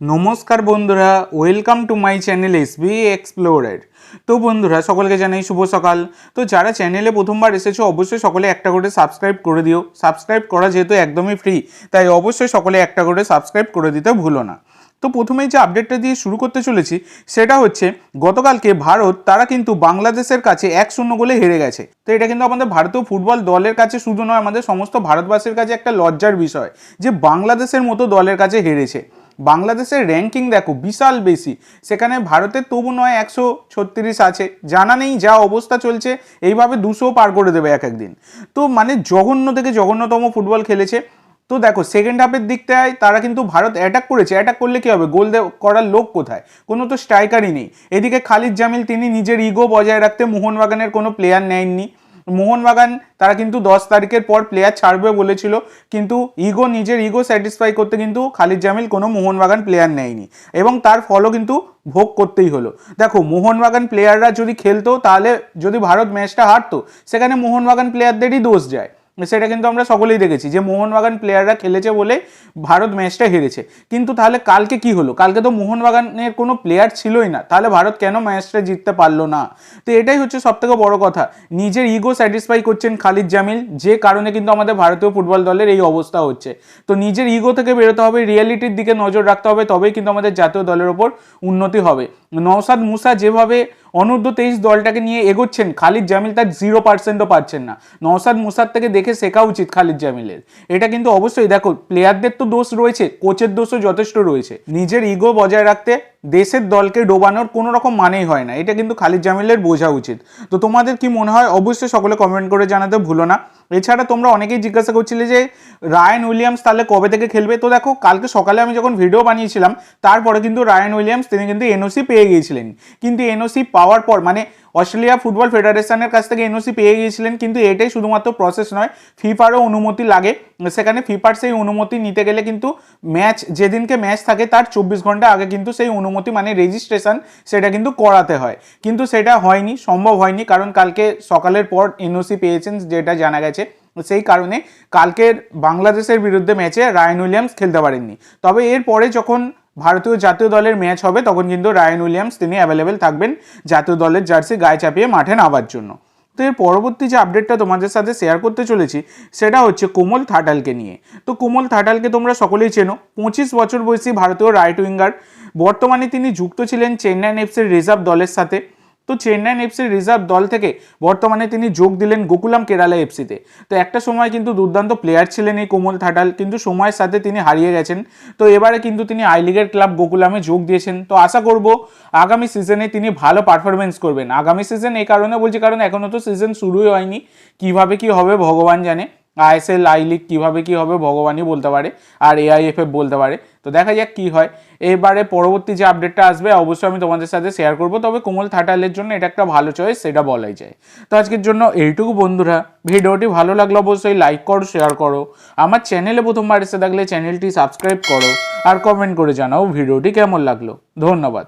নমস্কার বন্ধুরা welcome to my channel S B explorer তো বন্ধুরা, সকলকে জানাই শুভ সকাল। তো যারা চ্যানেলে প্রথমবার এসেছ, অবশ্যই সকলে একটা করে সাবস্ক্রাইব করে দিও। সাবস্ক্রাইব করা যেহেতু একদমই ফ্রি তাই অবশ্যই সকলে একটা করে সাবস্ক্রাইব করে দিতে ভুলো না। তো প্রথমেই যে আপডেটটা দিয়ে শুরু করতে চলেছি, সেটা হচ্ছে, গতকালকে ভারত, তারা কিন্তু বাংলাদেশের কাছে এক শূন্য গোলে হেরে গেছে। তো এটা কিন্তু আমাদের ভারতীয় ফুটবল দলের কাছে শুধু নয়, আমাদের সমস্ত ভারতবাসীর কাছে একটা লজ্জার বিষয়, যে বাংলাদেশের মতো দলের কাছে হেরেছে। বাংলাদেশের র্যাঙ্কিং দেখো, বিশাল বেশি। সেখানে ভারতের তবু নয়, একশো ছত্রিশ আছে। জানা নেই যা অবস্থা চলছে, এইভাবে দুশো পার করে দেবে এক একদিন। তো মানে জঘন্য থেকে জঘন্যতম ফুটবল খেলেছে। তো দেখো সেকেন্ড হাফের দিকটায় তারা কিন্তু ভারত অ্যাটাক করেছে। অ্যাটাক করলে কী হবে? গোল করার লোক কোথায়? কোনো তো স্ট্রাইকারই নেই। এদিকে খালিদ জামিল, তিনি নিজের ইগো বজায় রাখতে মোহনবাগানের কোনো প্লেয়ার নেননি। মোহনবাগান, তারা কিন্তু দশ তারিখের পর প্লেয়ার ছাড়বে বলেছিল, কিন্তু ইগো নিজের ইগো স্যাটিসফাই করতে কিন্তু খালিদ জামিল কোনো মোহনবাগান প্লেয়ার নেয়নি এবং তার ফলও কিন্তু ভোগ করতেই হলো। দেখো, মোহনবাগান প্লেয়াররা যদি খেলতো, তাহলে যদি ভারত ম্যাচটা হারতো, সেখানে মোহনবাগান প্লেয়ারদেরই দোষ যায়। সেটা কিন্তু আমরা সকলেই দেখেছি যে মোহনবাগান প্লেয়াররা খেলেছে বলে ভারত ম্যাচটা হেরেছে। কিন্তু তাহলে কালকে কি হলো? কালকে তো মোহনবাগানের কোনো প্লেয়ার ছিলই না। তাহলে ভারত কেন ম্যাচটা জিততে পারল না? তো এটাই হচ্ছে সব থেকে বড় কথা। নিজের ইগো স্যাটিসফাই করছেন খালিদ জামিল, যে কারণে কিন্তু আমাদের ভারতীয় ফুটবল দলের এই অবস্থা হচ্ছে। তো নিজের ইগো থেকে বেরোতে হবে রিয়েলিটির দিকে নজর রাখতে হবে, তবেই কিন্তু আমাদের জাতীয় দলের ওপর উন্নতি হবে। নওসাদ মুসা যেভাবে অনূর্ধ্ব তেইশ দলটাকে নিয়ে এগোচ্ছেন খালিদ জামিল, তার জিরো পার্সেন্টও পাচ্ছেন না। নওসাদ মুসাদ থেকে দেখে শেখা উচিত খালিদ জামিলের। এটা কিন্তু অবশ্যই, দেখো প্লেয়ারদের তো দোষ রয়েছে কোচের দোষও যথেষ্ট রয়েছে। নিজের ইগো বজায় রাখতে দেশের দলকে ডোবানোর কোনো রকম মানেই হয় না। এটা কিন্তু খালিদ জামিলের বোঝা উচিত। তো তোমাদের কি মনে হয়? অবশ্যই সকলে কমেন্ট করে জানাতে ভুলো না। এছাড়া তোমরা অনেকেই জিজ্ঞাসা করছিলে যে, রায়ান উইলিয়ামস তাহলে কবে থেকে খেলবে? তো দেখো, কালকে সকালে আমি যখন ভিডিও বানিয়েছিলাম, তারপরে কিন্তু রায়ান উইলিয়ামস, তিনি কিন্তু এনওসি পেয়ে গিয়েছিলেন। কিন্তু এনওসি পাওয়ার পর মানে অস্ট্রেলিয়া ফুটবল ফেডারেশনের কাছ থেকে এনওসি পেয়ে গিয়েছিলেন, কিন্তু এটাই শুধুমাত্র প্রসেস নয়, ফিফারও অনুমতি লাগে। সেখানে ফিফার সেই অনুমতি নিতে গেলে কিন্তু ম্যাচ, যেদিনকে ম্যাচ থাকে তার চব্বিশ ঘণ্টা আগে কিন্তু সেই অনুমতি মানে রেজিস্ট্রেশন সেটা কিন্তু করাতে হয়। কিন্তু সেটা হয়নি, সম্ভব হয়নি, কারণ কালকে সকালের পর এনওসি পেয়েছেন যেটা জানা গেছে। সেই কারণে কালকের বাংলাদেশের বিরুদ্ধে ম্যাচে রায়ান উইলিয়ামস খেলতে পারেননি। তবে এরপরে যখন ভারতীয় জাতীয় দলের ম্যাচ হবে, তখন কিন্তু রায়ন উইলিয়ামস তিনি অ্যাভেলেবেল থাকবেন জাতীয় দলের জার্সি গায়ে চাপিয়ে মাঠে নামার জন্য। তো এর পরবর্তী যে আপডেটটা তোমাদের সাথে শেয়ার করতে চলেছি, সেটা হচ্ছে কোমল থাটালকে নিয়ে। তো কোমল থাটালকে তোমরা সকলেই চেনো। পঁচিশ বছর বয়সী ভারতীয় রাইট উইঙ্গার বর্তমানে তিনি যুক্ত ছিলেন চেন্নাইন এফসির রিজার্ভ দলের সাথে। তো চেন্নাইন এফসির রিজার্ভ দল থেকে বর্তমানে তিনি যোগ দিলেন গোকুলাম কেরালা এফসিতে তো। একটা সময় কিন্তু দুর্দান্ত প্লেয়ার ছিলেন এই কোমল থাটাল, কিন্তু সময়ের সাথে তিনি হারিয়ে গেছেন। তো এবারে কিন্তু তিনি আই লিগের ক্লাব গোকুলামে যোগ দিয়েছেন। তো আশা করব আগামী সিজনে তিনি ভালো পারফরমেন্স করবেন। আগামী সিজন এই কারণে বলছি, কারণ এখনও তো সিজন শুরুই হয়নি। কীভাবে কি হবে ভগবান জানে। আইএসএল, আই লিগ কীভাবে কী হবে ভগবানই বলতে পারে আর এআইএফএফ বলতে পারে। তো দেখা যাক কী হয়। এবারে পরবর্তী যে আপডেটটা আসবে, অবশ্যই আমি তোমাদের সাথে শেয়ার করব। তবে কোমল থাটালের জন্য এটা একটা ভালো চয়েস সেটা বলাই যায়। তো আজকের জন্য এইটুকু বন্ধুরা। ভিডিওটি ভালো লাগলে অবশ্যই লাইক করো শেয়ার করো। আমার চ্যানেলে প্রথমবার এসে থাকলে চ্যানেলটি সাবস্ক্রাইব করো। আর কমেন্ট করে জানাও ভিডিওটি কেমন লাগল। ধন্যবাদ।